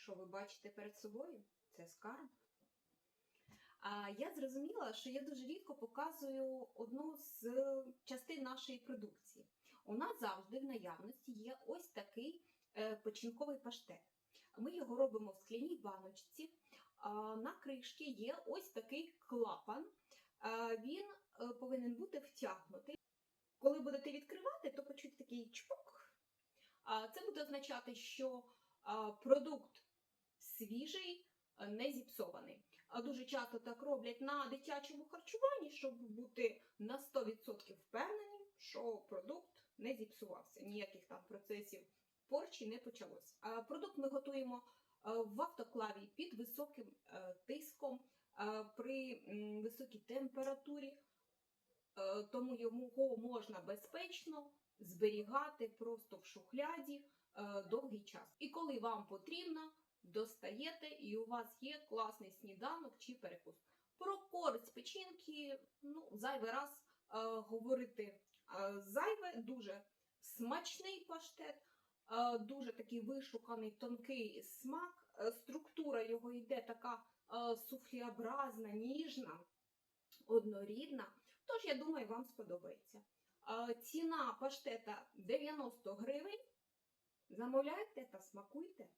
що ви бачите перед собою? Це скарб. А я зрозуміла, що я дуже рідко показую одну з частин нашої продукції. У нас завжди в наявності є ось такий е, печінковий паштет. Ми його робимо в скляній баночці. На кришці є ось такий клапан. Він е, повинен бути втягнутий. Коли будете відкривати, то почуть такий чпок. Це буде означати, що продукт свіжий, не зіпсований. А дуже часто так роблять на дитячому харчуванні, щоб бути на 100% впевнені, що продукт не зіпсувався. Ніяких там процесів порчі не почалось. А Продукт ми готуємо в автоклаві під високим е, тиском при високій температурі, Е, тому його можна безпечно зберігати просто в шухляді е, довгий час. І коли вам потрібно, достаєте, і у вас є класний сніданок чи перекус. Про користь печінки ну, зайвий раз е, говорити е, зайве, дуже смачний паштет, е, дуже такий вишуканий тонкий смак. Е, структура його йде така е, суфліобразна, ніжна, однорідна. Тож, я думаю, вам сподобається. А, Ціна паштета 90 гривень. Замовляйте та смакуйте.